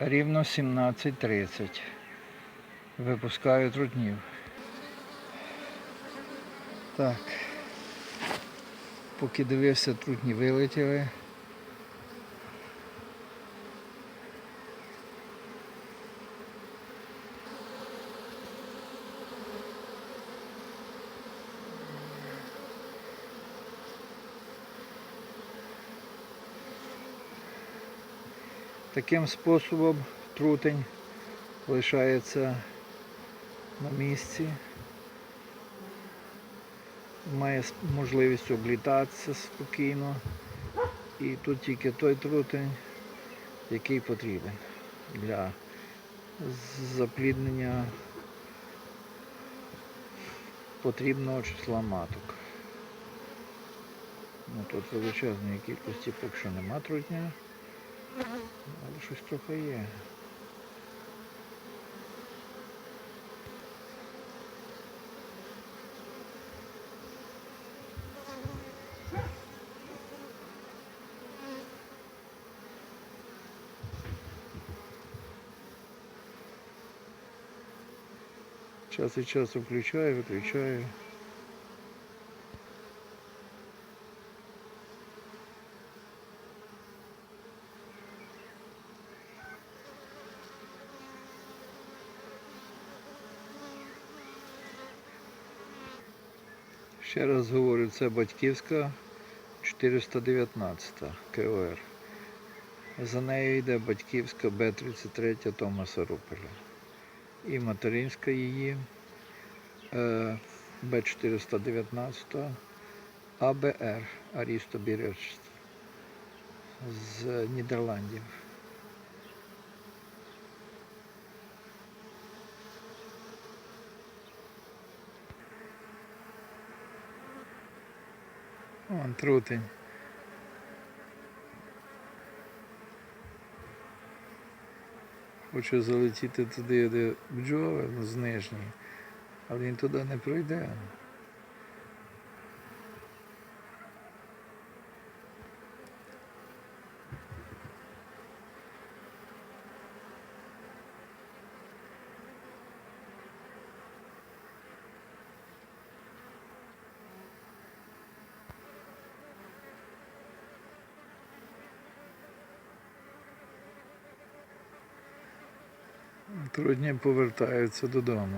Рівно 17.30. Випускаю трутнів. Так. Поки дивився, трутні вилетіли. Таким способом трутень лишається на місці. Має можливість облітатися спокійно. І тут тільки той трутень, який потрібен для запліднення потрібного числа маток. Ну, тут величезної кількості поки що нема трутня. Але щось трохи є. Час від часу включаю, виключаю. Ще раз говорю, це батьківська 419 КОР. За нею йде батьківська Б-33 Томаса Рупеля. І материнська її е, Б-419 АБР Арісто Біречст з Нідерландів. Вон трутень. Хочу залетіти туди, де бджоли, ну, з нижньої, але він туди не пройде. Трудні повертаються додому.